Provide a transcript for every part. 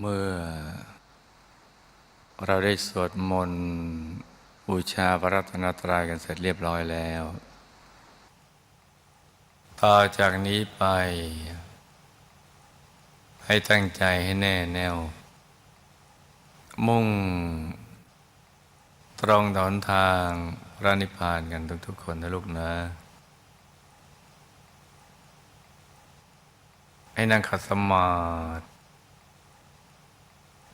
เมื่อ เราได้สวดมนต์บูชาพระรัตนตรัยกันเสร็จเรียบร้อยแล้ว ต่อจากนี้ไป ให้ตั้งใจให้แน่แน่วมุ่ง ตรงต่อหนทางพระนิพพานกันทุกๆคนนะลูกนะ ให้นั่งขัดสมาธิ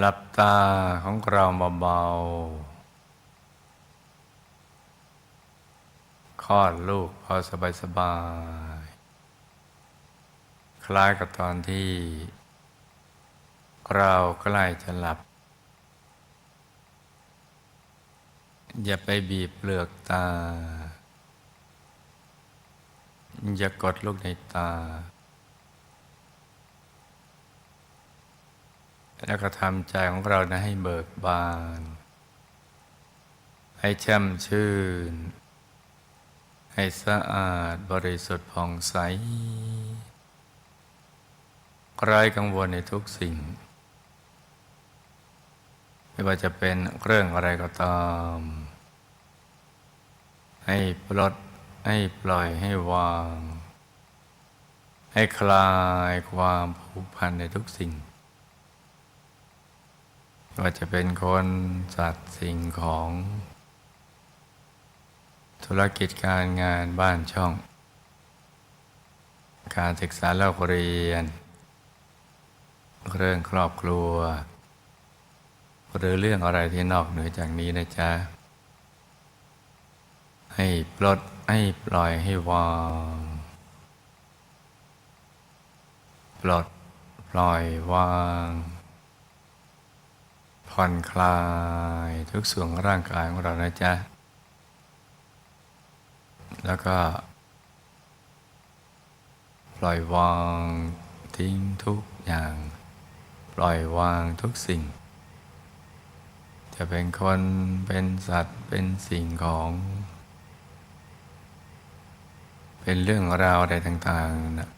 หลับตาของเราเบาๆคลอดลูกพอสบายสบาย คล้ายกับตอนที่ เราใกล้จะหลับ อย่าไปบีบเปลือกตา อย่ากดลูกในตา แล้วก็ทำใจของเรานะให้เบิกบาน ให้แช่มชื่น ให้สะอาดบริสุทธิ์ผ่องใสไร้กังวลในทุกสิ่ง ไม่ว่าจะเป็นเรื่องอะไรก็ตาม ให้ปลดให้ปล่อยให้วาง ให้คลายความผูกพันในทุกสิ่ง ว่าจะเป็นคนสัตว์สิ่งของ ธุรกิจการงานบ้านช่อง การศึกษาเล่าเรียน เรื่องครอบครัว หรือเรื่องอะไรที่นอกเหนือจากนี้นะจ๊ะ ให้ปลดให้ปล่อยให้วางปลดปล่อยวาง ผ่อนคลายทุกส่วนร่างกายของเรานะจ๊ะ แล้วก็ ปล่อยวางทิ้งทุกอย่าง ปล่อยวางทุกสิ่ง จะเป็นคนเป็นสัตว์เป็นสิ่งของ เป็นเรื่องราวอะไรต่างๆนะ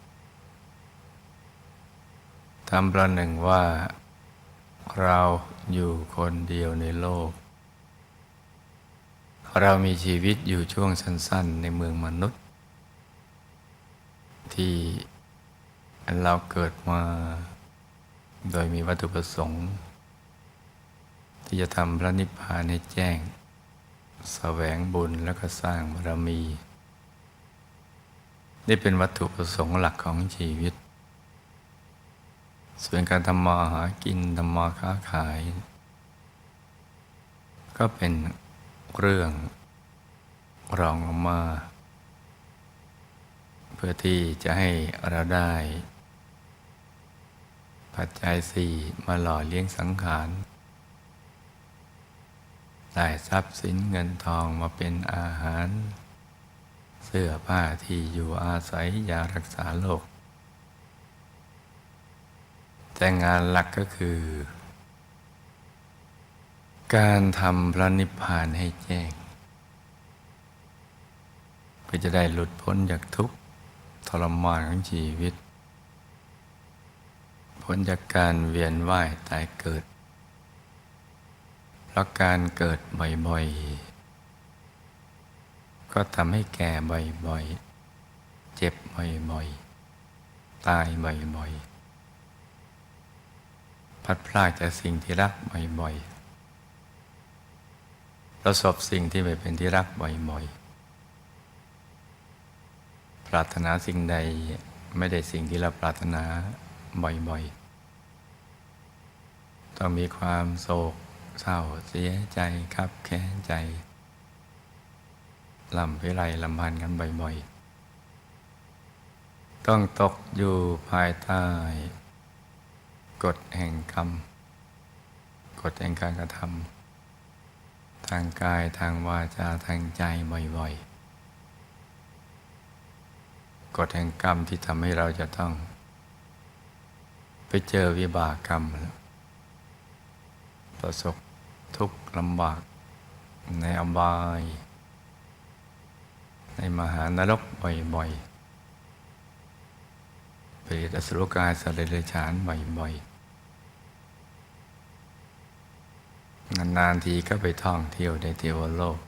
ทำประหนึ่งว่า เราอยู่คนเดียวในโลก เรามีชีวิตอยู่ช่วงสั้น ๆ ในเมืองมนุษย์ ที่เราเกิดมาโดยมีวัตถุประสงค์ ที่จะทำพระนิพพานให้แจ้งแสวงบุญแล้วก็สร้างบารมี นี่เป็นวัตถุประสงค์หลักของชีวิต ส่วนการทำมาหากินทำมาค้าขาย ก็เป็นเรื่องรองลงมา เพื่อที่จะให้เราได้ ปัจจัยสี่มาหล่อเลี้ยงสังขารได้ทรัพย์สินเงินทองมาเป็นอาหาร เสื้อผ้าที่อยู่อาศัยยารักษาโรค แต่งานหลักก็คือ การทำพระนิพพานให้แจ้งเพื่อจะได้หลุดพ้นจากทุกข์ทรมานของชีวิต พ้นจากการเวียนว่ายตายเกิด เพราะการเกิดบ่อยๆ ก็ทำให้แก่บ่อยๆ เจ็บบ่อยๆ ตายบ่อยๆ พัดพลาดจากสิ่งที่รักบ่อยๆ ประสบสิ่งที่ไม่เป็นที่รักบ่อยๆ ปรารถนาสิ่งใดไม่ได้สิ่งที่เราปรารถนาบ่อยๆ ต้องมีความโศกเศร้าเสียใจครับแค้นใจลำพิไรลำพันกันบ่อยๆ ต้องตกอยู่ภายใต้ กฎแห่งกรรม กฎแห่งการกระทำทางกายทางวาจาทางใจบ่อยๆ กฎแห่งกรรมที่ทำให้เราจะต้อง ไปเจอวิบากกรรม ประสบทุกข์ลำบาก ในอบาย ในมหานรกบ่อยๆเปรตอสุรกายสัตว์เดรฉานบ่อยๆ นานๆทีก็ไปท่องเที่ยวในเทวโลก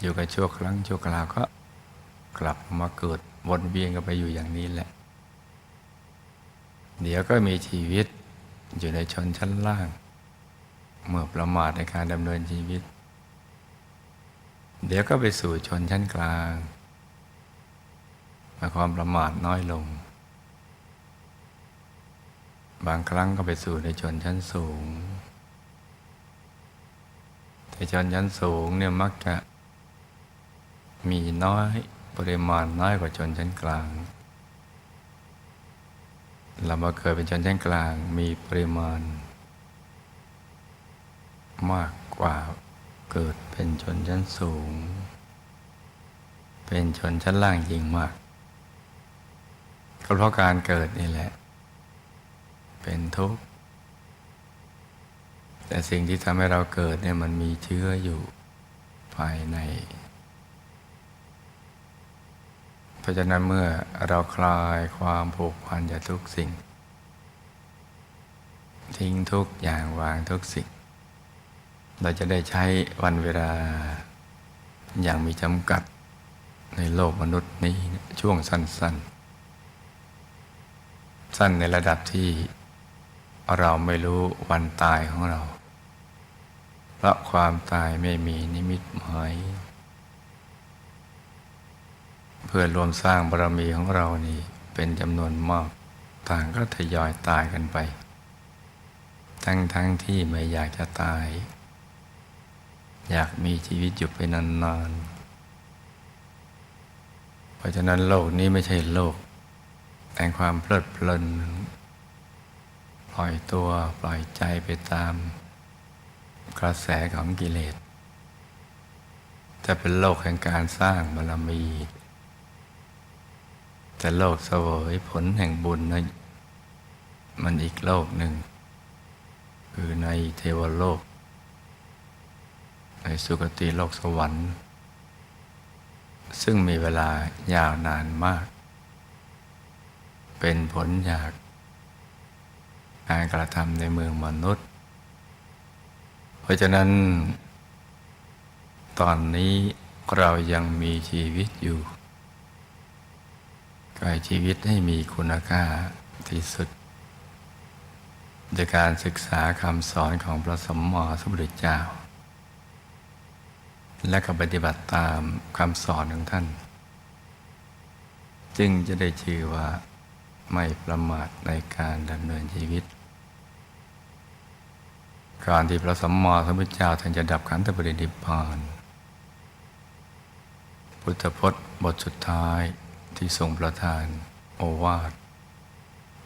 อยู่กับชั่วครั้งชั่วคราวก็กลับมาเกิดวนเวียนกันไปอยู่อย่างนี้แหละ เดี๋ยวก็มีชีวิตอยู่ในชนชั้นล่าง เมื่อประมาทในการดำเนินชีวิต เดี๋ยวก็ไปสู่ชนชั้นกลางมาความประมาทน้อยลง บางครั้งก็ไปสู่ในชนชั้นสูง ชนชั้นสูงเนี่ยมักจะ มีน้อยปริมาณน้อยกว่าชนชั้นกลาง เรามาเกิดเป็นชนชั้นกลาง มีปริมาณ มากกว่าเกิดเป็นชนชั้นสูง เป็นชนชั้นล่างยิ่งมาก ก็เพราะการเกิดนี่แหละ เป็นทุกข์ แต่สิ่งที่ทำให้เราเกิดเนี่ยมันมีเชื้ออยู่ภายใน เพราะฉะนั้นเมื่อเราคลายความผูกพันจากทุกสิ่ง ทิ้งทุกอย่างวางทุกสิ่ง เราจะได้ใช้วันเวลาอย่างมีจำกัดในโลกมนุษย์นี้ช่วงสั้น ๆสั้นในระดับที่เราไม่รู้วันตายของเรา พราะความตายไม่มีนิมิตหมาย เพื่อรวมสร้างบารมีของเรานี่เป็นจำนวนมากต่างก็ทยอยตายกันไป ทั้งทั้งที่ไม่อยากจะตาย อยากมีชีวิตอยู่ไปนานๆ เพราะฉะนั้นโลกนี้ไม่ใช่โลกแห่งความเพลิดเพลิน ปล่อยตัวปล่อยใจไปตาม กระแสของกิเลสจะเป็นโลกแห่งการสร้างบารมี แต่โลกเสวยผลแห่งบุญนั้นมันอีกโลกหนึ่ง คือในเทวโลก ในสุคติโลกสวรรค์ ซึ่งมีเวลายาวนานมาก เป็นผลจากการกระทำในเมืองมนุษย์ เพราะฉะนั้น ตอนนี้เรายังมีชีวิตอยู่กายชีวิตให้มีคุณค่าที่สุดโดยการศึกษาคำสอนของพระสมมอสมุทรเจ้า และก็ปฏิบัติตามคำสอนของท่าน จึงจะได้ชื่อว่าไม่ประมาทในการดำเนินชีวิต การที่พระสัมมาสัมพุทธเจ้าท่านจะดับขันธปรินิพพานพุทธพจน์บทสุดท้ายที่ทรงประทานโอวาท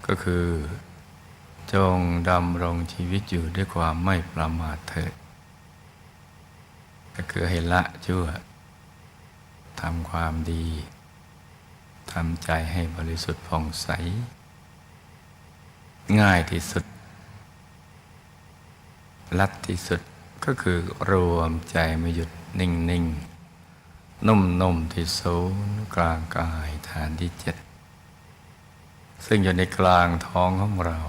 ก็คือ จงดำรงชีวิตอยู่ด้วยความไม่ประมาทเถิดก็คือให้ละชั่วทำความดีทำใจให้บริสุทธิ์ผ่องใส ง่ายที่สุด ลัดที่สุดก็คือรวมใจมาหยุดนิ่งนิ่งนุ่มนุ่มที่ศูนย์กลางกายฐานที่เจ็ดซึ่งอยู่ในกลางท้องของเรา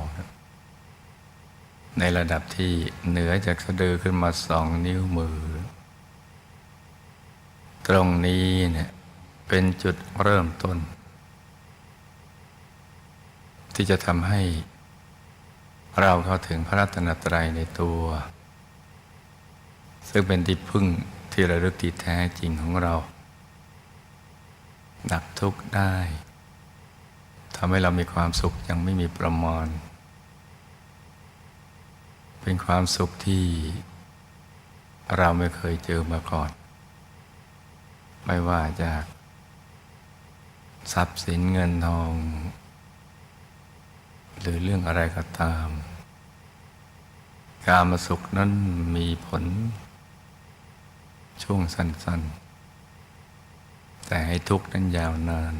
ในระดับที่เหนือจากสะดือขึ้นมาสองนิ้วมือ ตรงนี้เนี่ยเป็นจุดเริ่มต้น ที่จะทำให้ เราเข้าถึงพระรัตนตรัยในตัว ซึ่งเป็นที่พึ่งที่ระลึกที่แท้จริงของเรา ดับทุกข์ได้ทำให้เรามีความสุขยังไม่มีประมาณ เป็นความสุขที่เราไม่เคยเจอมาก่อน ไม่ว่าจากทรัพย์สินเงินทอง หรือเรื่องอะไรก็ตาม การมาสุขนั้นมีผล ช่วงสั้น ๆ แต่ให้ทุกข์นั้นยาวนาน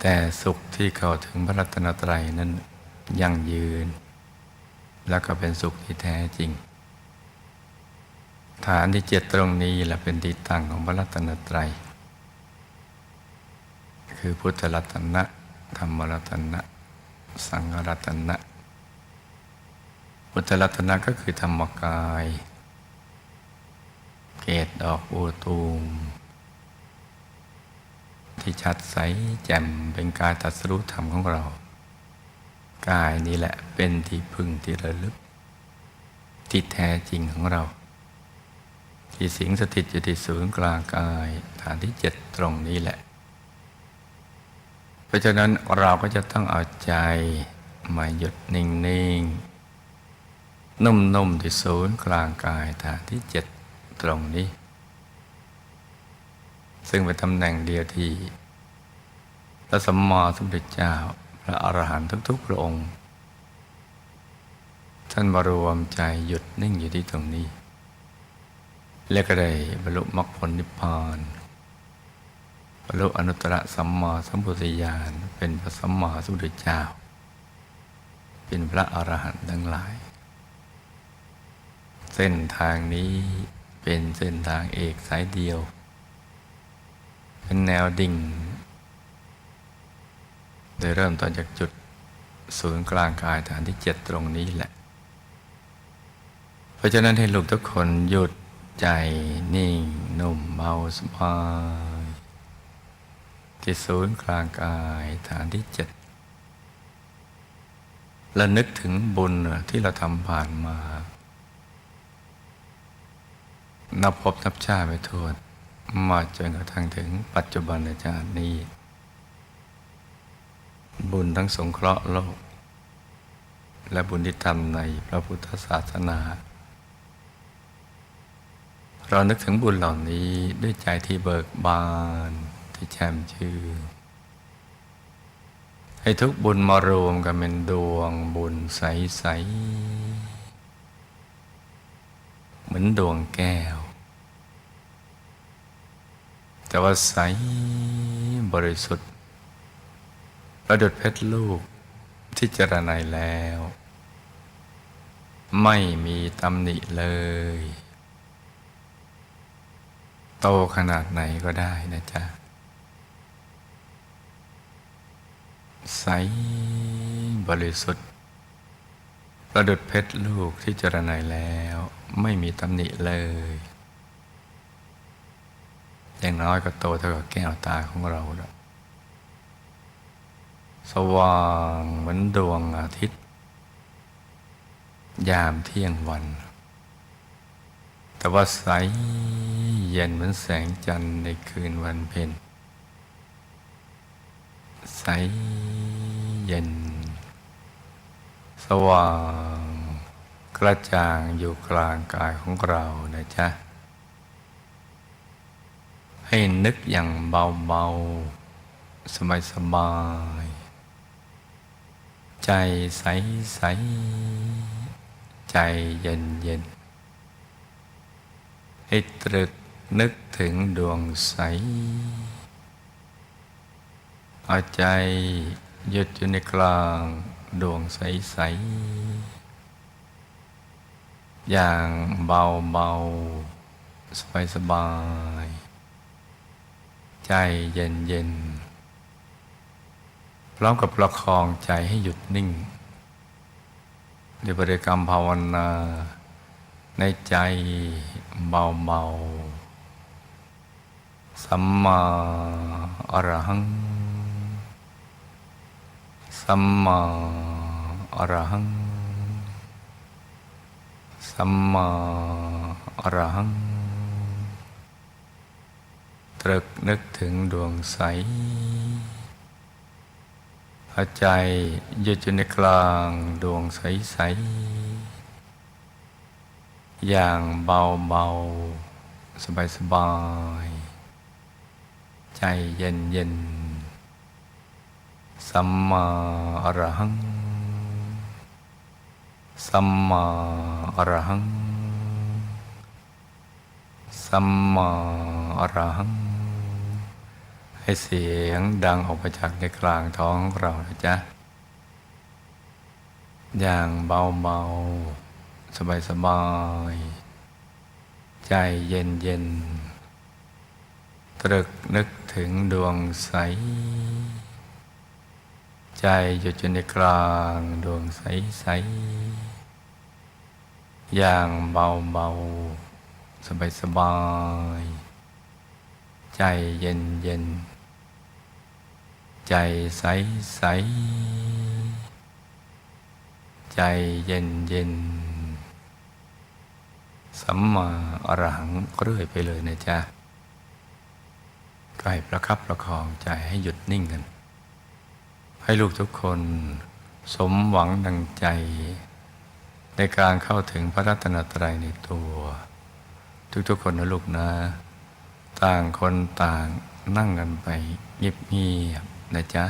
แต่สุขที่เข้าถึงพระรัตนตรัยนั้นยั่งยืน แล้วก็เป็นสุขที่แท้จริง ฐานที่เจ็ดตรงนี้แหละเป็นที่ตั้งของพระรัตนตรัยคือพุทธรัตนะ ธรรมรัตนะ สังฆรัตนะพุทธรัตนะก็คือธรรมกาย เกตดอกบัวตูม ที่ชัดใสแจ่มเป็นกายตรัสรู้ธรรมของเรา กายนี้แหละเป็นที่พึ่งที่ระลึก ที่แท้จริงของเรา ที่สิงสถิตอยู่ที่ศูนย์กลางกาย ฐานที่เจ็ดตรงนี้แหละ เพราะฉะนั้นเราก็จะต้องเอาใจมาหยุดนิ่งๆ นุ่มๆ ที่ศูนย์กลางกายฐานที่เจ็ดตรงนี้ ซึ่งเป็นตำแหน่งเดียวที่พระสัมมาสัมพุทธเจ้า พระอรหันต์ทุกๆ พระองค์ ท่านมารวมใจหยุดนิ่งอยู่ที่ตรงนี้ และก็ได้บรรลุมรรคผลนิพพาน รรลุอนุตตรสัมมาสัมพุทธญาณเป็นพระสัมมาสัมพุทธเจ้า เป็นพระอรหันต์ทั้งหลาย เส้นทางนี้เป็นเส้นทางเอกสายเดียว เป็นแนวดิ่ง โดยเริ่มต้นจากจุดศูนย์กลางกายฐานที่เจ็ดตรงนี้แหละ เพราะฉะนั้นให้ลูกทุกคนหยุดใจนิ่งนุ่มเบาสบาย ที่ศูนย์กลางกายฐานที่เจ็ดและนึกถึงบุญที่เราทำผ่านมา นับพบนับชาติไปทั่วมาจนกระทั่งถึงปัจจุบันอาจารย์นี้ บุญทั้งสงเคราะห์โลก และบุญที่ทำในพระพุทธศาสนา เรานึกถึงบุญเหล่านี้ด้วยใจที่เบิกบาน ที่แช่มชื่นให้ทุกบุญมารวมกันเป็นดวงบุญใส ๆ เหมือนดวงแก้ว แต่ว่าใสบริสุทธิ์ประดุดเพชรลูกที่เจรไนแล้ว ไม่มีตำหนิเลย โตขนาดไหนก็ได้นะจ๊ะ ใสบริสุทธิ์ ประดุดเพชรลูกที่เจรไนแล้วไม่มีตำหนิเลยอย่างน้อยก็โตเท่ากับแก้วตาของเราแล้วสว่างเหมือนดวงอาทิตย์ ยามเที่ยงวัน แต่ว่าใสเย็นเหมือนแสงจันทร์ในคืนวันเพ็ญใส เย็น สว่างกระจ่างอยู่กลางกายของเรานะจ๊ะ ให้นึกอย่างเบาๆ สบายๆ ใจใสใสใจเย็นเย็นให้ตรึกนึกถึงดวงใส เอาใจ ยุดอยู่ในกลางดวงใสใสอย่างเบาเบาสบายสบาย ใจเย็นเย็นพร้อมกับประคองใจให้หยุดนิ่งด้วยบริกรรมภาวนา ในใจเบา ๆ สัมมาอรหัง สัมมาอรหัง สัมมาอรหัง ตรึกนึกถึงดวงใสหายใจหยุดอยู่ในกลางดวงใส ๆ อย่างเบาเบาสบายสบายใจเย็นเย็น สัมมาอรหัง สัมมาอรหัง สัมมาอรหัง ให้เสียงดังออกมาจากในกลางท้องของเรานะจ๊ะ อย่างเบาเบาสบายๆ ใจเย็นๆ ตรึกนึกถึงดวงใส ใจหยุดอยู่ในกลางดวงใสใสๆอย่างเบาเบาสบายสบาย ๆ ใจเย็นเย็นๆใจใสใสๆใจเย็นเย็น ๆ สัมมาอรหังเรื่อยไปเลยนะจ๊ะก็ให้ประคับประคองใจให้หยุดนิ่งกัน ให้ลูกทุกคนสมหวังดังใจ ในการเข้าถึงพระรัตนตรัยในตัว ทุกๆคนนะลูกนะ ต่างคนต่างนั่งกันไปเงียบๆนะจ๊ะ